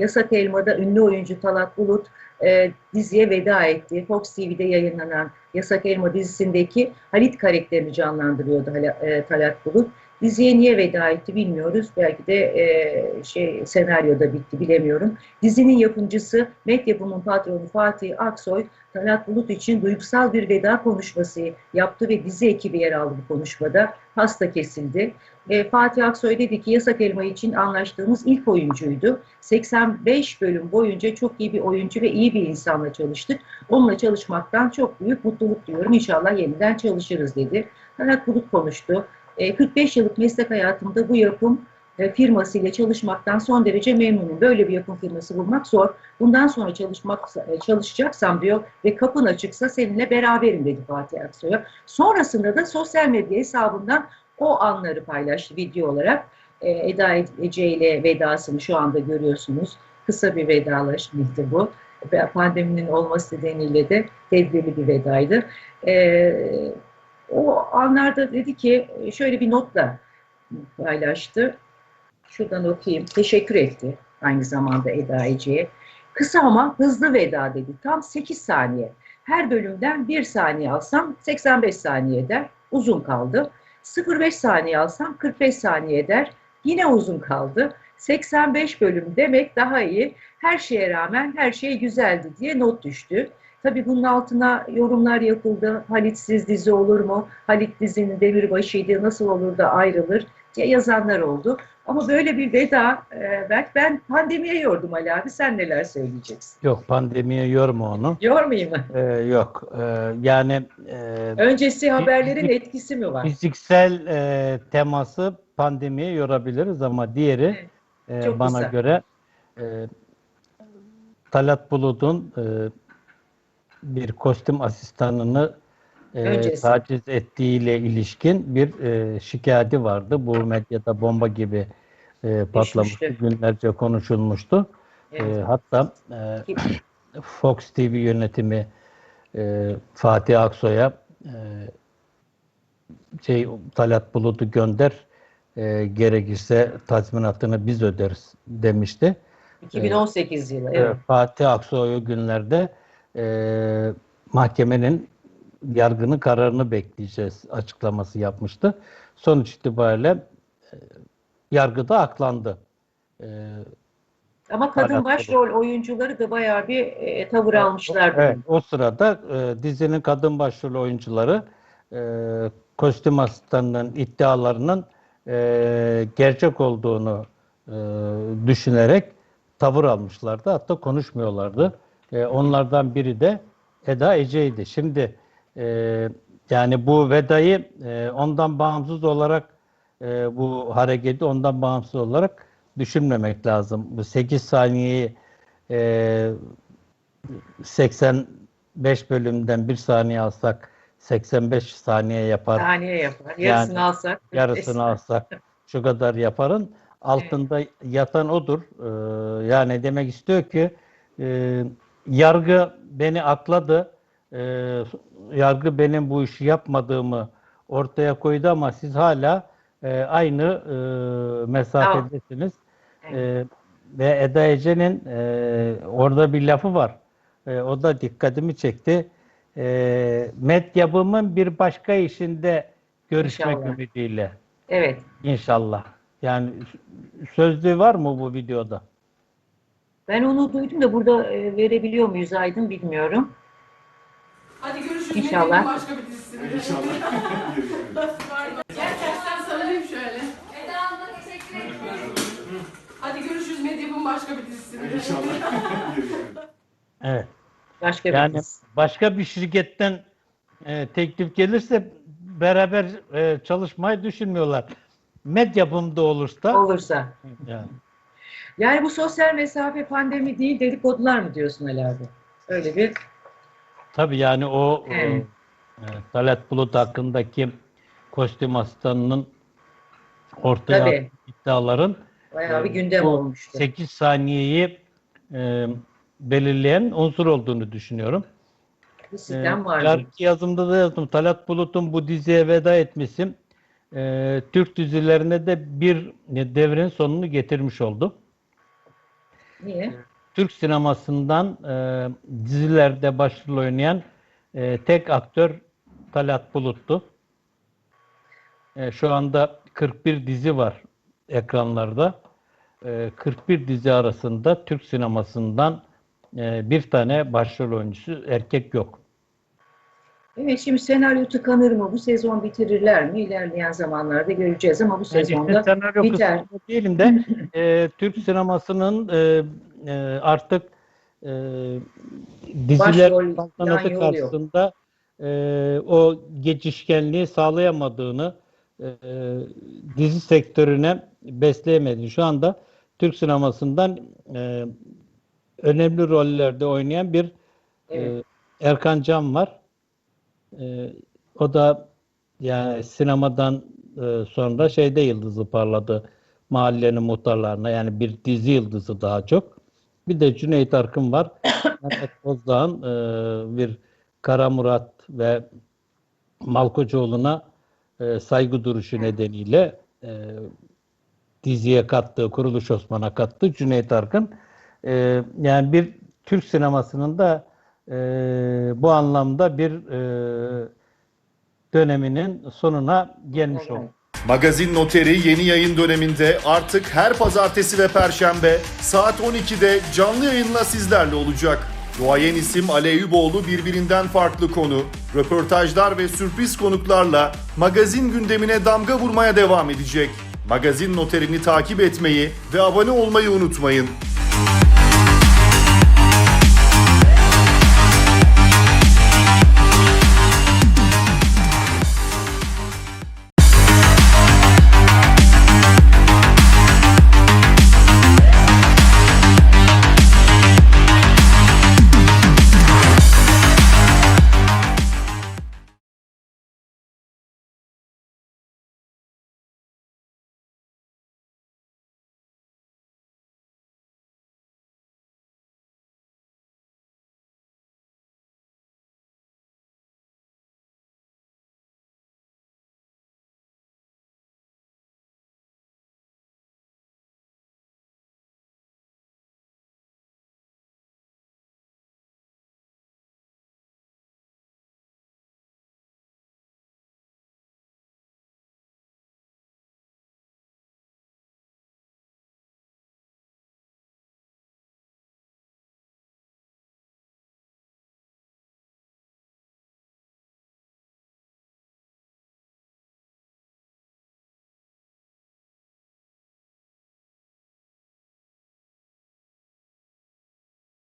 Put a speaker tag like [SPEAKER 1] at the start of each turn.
[SPEAKER 1] Yasak Elma'da ünlü oyuncu Talat Bulut e, diziye veda etti. Fox TV'de yayınlanan Yasak Elma dizisindeki Halit karakterini canlandırıyordu e, Talat Bulut. Diziye niye veda etti bilmiyoruz. Belki de e, şey senaryoda bitti bilemiyorum. Dizinin yapımcısı Medyapım'ın patronu Fatih Aksoy Talat Bulut için duygusal bir veda konuşması yaptı ve dizi ekibi yer aldı bu konuşmada. Hasta kesildi. E, Fatih Aksoy dedi ki Yasak Elma için anlaştığımız ilk oyuncuydu. 85 bölüm boyunca çok iyi bir oyuncu ve iyi bir insanla çalıştık. Onunla çalışmaktan çok büyük mutluluk duyuyorum. İnşallah yeniden çalışırız dedi. Talat Bulut konuştu. E, 45 yıllık meslek hayatımda bu yapım e, firmasıyla çalışmaktan son derece memnunum. Böyle bir yapım firması bulmak zor. Bundan sonra çalışmak e, çalışacaksam diyor ve kapın açıksa seninle beraberim dedi Fatih Aksoy'a. Sonrasında da sosyal medya hesabından o anları paylaştı video olarak. E, Eda Ece ile vedasını şu anda görüyorsunuz. Kısa bir vedalaşmaydı bu. Pandeminin olması nedeniyle de tedbirli bir vedaydı. E, o anlarda dedi ki şöyle bir notla paylaştı. Şuradan okuyayım. Teşekkür etti aynı zamanda Eda Ece'ye. Kısa ama hızlı veda dedi. Tam 8 saniye. Her bölümden 1 saniye alsam 85 saniye eder. Uzun kaldı. 0,5 saniye alsam 45 saniye eder. Yine uzun kaldı. 85 bölüm demek daha iyi. Her şeye rağmen her şey güzeldi diye not düştü. Tabii bunun altına yorumlar yapıldı. Halitsiz dizi olur mu? Halit dizinin demirbaşıydı nasıl olur da ayrılır diye yazanlar oldu. Ama böyle bir veda e, belki ben pandemiye yordum Ali abi. Sen neler söyleyeceksin?
[SPEAKER 2] Yok pandemiye yorma onu.
[SPEAKER 1] Yormayayım mı?
[SPEAKER 2] Ee, yok. Ee, yani e,
[SPEAKER 1] Öncesi haberlerin etkisi mi var?
[SPEAKER 2] fiziksel e, teması pandemiye yorabiliriz ama diğeri e,
[SPEAKER 1] çok
[SPEAKER 2] bana
[SPEAKER 1] kısa.
[SPEAKER 2] göre e, Talat Bulut'un e, bir kostüm asistanını e, taciz ettiğiyle ilişkin bir e, şikayeti vardı. Bu medyada bomba gibi e, patlamıştı. Günlerce konuşulmuştu.
[SPEAKER 1] Evet.
[SPEAKER 2] E, hatta e, Fox TV yönetimi e, Fatih Aksoy'a e, şey Talat Bulut'u gönder e, gerekirse tazminatını biz öderiz demişti.
[SPEAKER 1] 2018 yılı.
[SPEAKER 2] E,
[SPEAKER 1] Evet.
[SPEAKER 2] Fatih Aksoy o günlerde e, mahkemenin yargının kararını bekleyeceğiz açıklaması yapmıştı. Sonuç itibariyle e, yargıda aklandı. E,
[SPEAKER 1] Ama kadın
[SPEAKER 2] Talat
[SPEAKER 1] başrol oyuncuları da bayağı bir e, tavır almışlar.
[SPEAKER 2] Evet, o sırada e, dizinin kadın başrol oyuncuları e, kostüm asistanının iddialarının e, gerçek olduğunu e, düşünerek tavır almışlardı. Hatta konuşmuyorlardı. E, onlardan biri de Eda Ece'ydi. Şimdi e, yani bu vedayı e, ondan bağımsız olarak e, bu hareketi ondan bağımsız olarak düşünmemek lazım. Bu 8 saniyeyi e, 85 bölümden bir saniye alsak 85 saniye yapar.
[SPEAKER 1] Saniye yapar. Yarısını
[SPEAKER 2] Yani
[SPEAKER 1] alsak.
[SPEAKER 2] Yarısını alsak şu kadar yaparın. Altında yatan odur. Ee, yani demek istiyor ki e, yargı beni akladı. Ee, yargı benim bu işi yapmadığımı ortaya koydu ama siz hala e, aynı e, mesafedesiniz. Ee, ve Eda Ece'nin e, orada bir lafı var. E, o da dikkatimi çekti. E, medyabımın bir başka işinde görüşmek
[SPEAKER 1] İnşallah.
[SPEAKER 2] ümidiyle.
[SPEAKER 1] Evet.
[SPEAKER 2] İnşallah. Yani sözlüğü var mı bu videoda?
[SPEAKER 1] Ben onu duydum da burada e, verebiliyor muyuz Aydın bilmiyorum.
[SPEAKER 3] Hadi görüşürüz.
[SPEAKER 1] İnşallah.
[SPEAKER 3] Başka bir dizisinde. İnşallah. Gerçekten sarılayım şöyle.
[SPEAKER 4] Eda Hanım'a teşekkür ederim.
[SPEAKER 3] Hadi görüşürüz. Medyap'ın başka bir dizisinde.
[SPEAKER 2] Evet.
[SPEAKER 1] Başka bir
[SPEAKER 2] Yani
[SPEAKER 1] kız.
[SPEAKER 2] başka bir şirketten e, teklif gelirse beraber e, çalışmayı düşünmüyorlar. Medyabımda olursa
[SPEAKER 1] olursa.
[SPEAKER 2] yani,
[SPEAKER 1] Yani bu sosyal mesafe pandemi değil dedikodular mı diyorsun Ali abi? Öyle bir
[SPEAKER 2] Tabii yani o
[SPEAKER 1] Evet.
[SPEAKER 2] e, Talat Bulut hakkındaki kostüm asistanının ortaya
[SPEAKER 1] Tabii.
[SPEAKER 2] iddiaların
[SPEAKER 1] bayağı bir
[SPEAKER 2] e,
[SPEAKER 1] gündem
[SPEAKER 2] bu
[SPEAKER 1] olmuştu.
[SPEAKER 2] 8 saniyeyi e, belirleyen unsur olduğunu düşünüyorum.
[SPEAKER 1] Bir
[SPEAKER 2] E,
[SPEAKER 1] sistem vardı.
[SPEAKER 2] yarınki yazımda da yazdım. Talat Bulut'un bu diziye veda etmesi e, Türk dizilerine de bir devrin sonunu getirmiş oldu.
[SPEAKER 1] Niye?
[SPEAKER 2] Türk sinemasından e, dizilerde başrol oynayan e, tek aktör Talat Bulut'tu. E, şu anda 41 dizi var ekranlarda. E, 41 dizi arasında Türk sinemasından e, bir tane başrol oyuncusu erkek yok.
[SPEAKER 1] Evet şimdi senaryo tıkanır mı? Bu sezon bitirirler mi? İlerleyen zamanlarda göreceğiz ama bu
[SPEAKER 2] Yani
[SPEAKER 1] sezonda
[SPEAKER 2] işte senaryo
[SPEAKER 1] biter.
[SPEAKER 2] diyelim de e, Türk sinemasının e, e, artık e, diziler
[SPEAKER 1] yok.
[SPEAKER 2] karşısında e, o geçişkenliği sağlayamadığını e, dizi sektörüne besleyemedi. Şu anda Türk sinemasından e, önemli rollerde oynayan bir
[SPEAKER 1] Evet.
[SPEAKER 2] e, Erkan Can var. E, o da yani sinemadan e, sonra şeyde yıldızı parladı. Mahallenin muhtarlarına yani bir dizi yıldızı daha çok. Bir de Cüneyt Arkın var. Mehmet Bozdağ'ın e, bir Kara Murat ve Malkoçoğlu'na e, saygı duruşu nedeniyle e, diziye kattığı, Kuruluş Osman'a kattığı Cüneyt Arkın. E, yani bir Türk sinemasının da e, bu anlamda bir e, döneminin sonuna gelmiş oldu.
[SPEAKER 5] Magazin Noteri yeni yayın döneminde artık her pazartesi ve perşembe saat 12'de canlı yayınla sizlerle olacak. Duayen isim Ale Eyüboğlu birbirinden farklı konu, röportajlar ve sürpriz konuklarla magazin gündemine damga vurmaya devam edecek. Magazin Noterini takip etmeyi ve abone olmayı unutmayın.